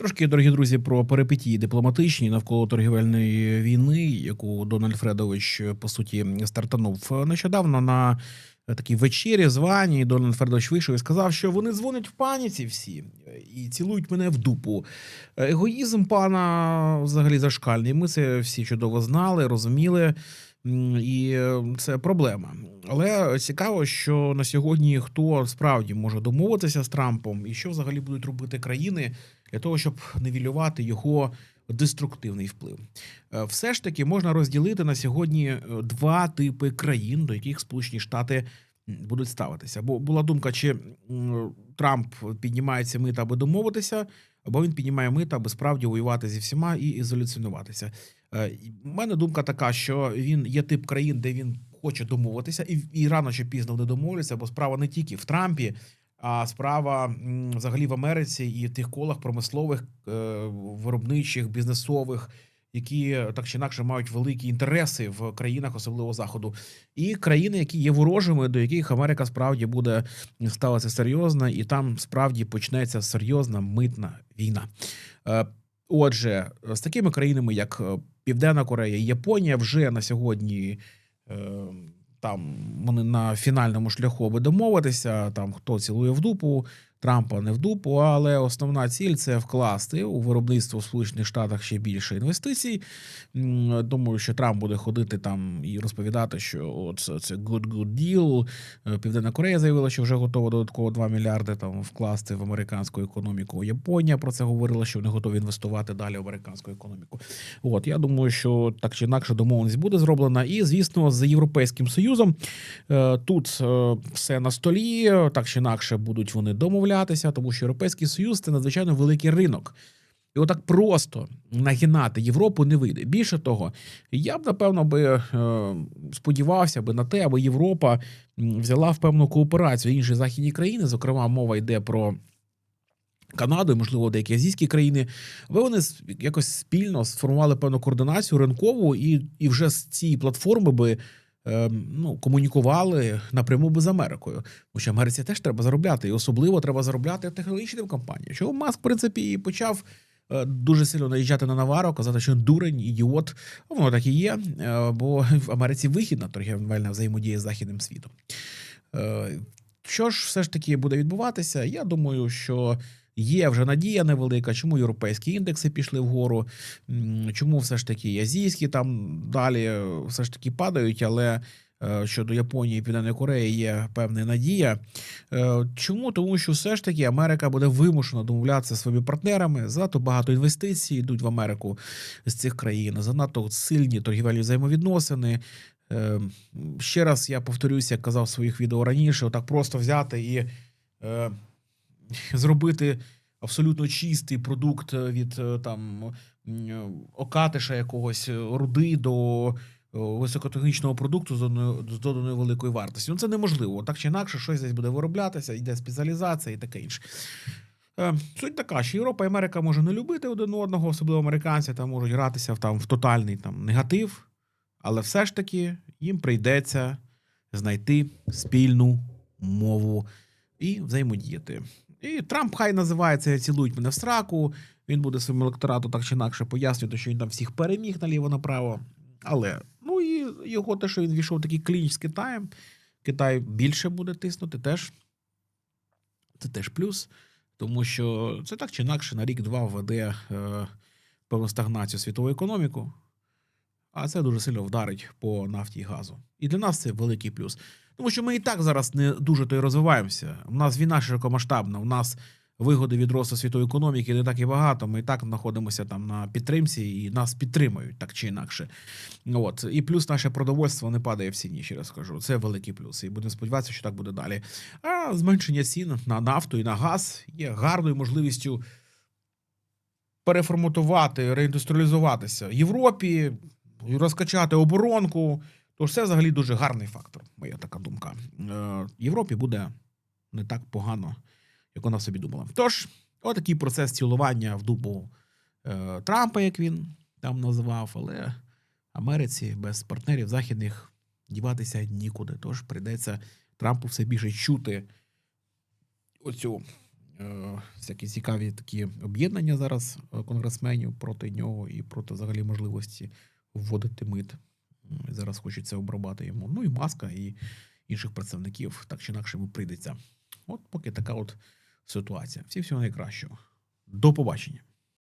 Трошки, дорогі друзі, про перипетії дипломатичні навколо торгівельної війни, яку Дональд Фредович по суті стартанув нещодавно на такій вечері звані. Дональд Фредович вийшов і сказав, що вони дзвонять в паніці всі і цілують мене в дупу. Егоїзм пана взагалі зашкальний. Ми це всі чудово знали, розуміли. І е, це проблема. Але цікаво, що на сьогодні хто справді може домовитися з Трампом, і що взагалі будуть робити країни для того, щоб невілювати його деструктивний вплив. Е, Все ж таки можна розділити на сьогодні е, два типи країн, до яких Сполучені Штати будуть ставитися. Бо була думка, чи Трамп піднімається мита, аби домовитися, або він піднімає мита, аби справді воювати зі всіма і ізоляціонуватися. Е, і в мене думка така, що він є тип країн, де він хоче домовитися, і, і рано чи пізно вони домовляться, бо справа не тільки в Трампі, а справа взагалі в Америці і в тих колах промислових, е, виробничих, бізнесових, які так чи інакше мають великі інтереси в країнах, особливо заходу, і країни, які є ворожими, до яких Америка справді буде ставитися серйозно, і там справді почнеться серйозна митна війна. Е, Отже, з такими країнами, як е, Південна Корея і Японія, вже на сьогодні е, там вони на фінальному шляху аби домовитися. Там хто цілує в дупу, Трампа не в дупу, але основна ціль це вкласти у виробництво в Сполучених Штатах ще більше інвестицій. Думаю, що Трамп буде ходити там і розповідати, що от це, good good deal. Е, Південна Корея заявила, що вже готова додатково 2 мільярди там вкласти в американську економіку. Японія про це говорила, що вони готові інвестувати далі в американську економіку. От я думаю, що так чи інакше домовленість буде зроблена. І звісно, з Європейським Союзом е, тут е, все на столі, так чи інакше будуть вони домовлятися, тому що Європейський Союз це надзвичайно великий ринок. І отак просто нагинати Європу не вийде. Більше того, я б напевно би е, сподівався би на те, аби Європа взяла в певну кооперацію інші західні країни. Зокрема, мова йде про Канаду, і, можливо, деякі азійські країни, аби вони якось спільно сформували певну координацію ринкову, і, і вже з цієї платформи би. Е, Ну, комунікували напряму би з Америкою, тому що Америці теж треба заробляти, і особливо треба заробляти технологічним компаніям. Чого Маск, в принципі, і почав е, дуже сильно наїжджати на Наваро, казати, що дурень, ідіот. Воно так і є, е, бо в Америці вихідна торгівельна взаємодія з західним світом. Е, Що ж все ж таки буде відбуватися? Я думаю, що є вже надія невелика, чому європейські індекси пішли вгору, чому все ж таки азійські там далі е, все ж таки падають, але. е, Щодо Японії і Південної Кореї є певна надія. Е, Чому? Тому що все ж таки Америка буде вимушена домовлятися своїми партнерами. Занадто багато інвестицій йдуть в Америку з цих країн, занадто сильні торгівельні взаємовідносини. Ще раз я повторюся, як казав в своїх відео раніше, отак просто взяти і зробити абсолютно чистий продукт від е, там окатиша якогось е, руди до е, високотехнічного продукту з доданою, з доданою великою вартістю. Ну це неможливо. Так чи інакше, щось десь буде вироблятися, йде спеціалізація і таке інше. Е, Суть така, що Європа і Америка може не любити один одного, особливо американці там можуть гратися в, там, в тотальний там, негатив, але все ж таки їм прийдеться знайти спільну мову і взаємодіяти. І Трамп хай називає це цілують мене в сраку. Він буде своєму електорату так чи інакше пояснювати, що він там всіх переміг наліво-направо. Але ну і його те, що він війшов такий клінч з Китаєм, Китай більше буде тиснути, теж це теж плюс, тому що це так чи інакше на рік-два введе е, певну стагнацію світову економіку, а це дуже сильно вдарить по нафті і газу. І для нас це великий плюс. Тому що ми і так зараз не дуже то й розвиваємося. У нас війна широкомасштабна, у нас вигоди від росту світової економіки не так і багато. Ми і так знаходимося там на підтримці, і нас підтримують так чи інакше. От і плюс наше продовольство не падає в ціні. Ще раз скажу. Це великий плюс. І будемо сподіватися, що так буде далі. А зменшення цін на нафту і на газ є гарною можливістю переформатувати, реіндустріалізуватися Європі, розкачати оборонку. Тож це взагалі дуже гарний фактор, моя така думка. Е, Європі буде не так погано, як вона собі думала. Тож, отакий процес цілування в дупу е, Трампа, як він там називав, але Америці без партнерів західних діватися нікуди. Тож прийдеться Трампу все більше чути оцю е, всякі цікаві такі об'єднання зараз е, конгресменів проти нього і проти взагалі можливості вводити мит. Зараз хочеться обробати йому. Ну і маска, і інших представників, так чи інакше йому прийдеться. От поки така от ситуація. Всі всього найкращого. До побачення.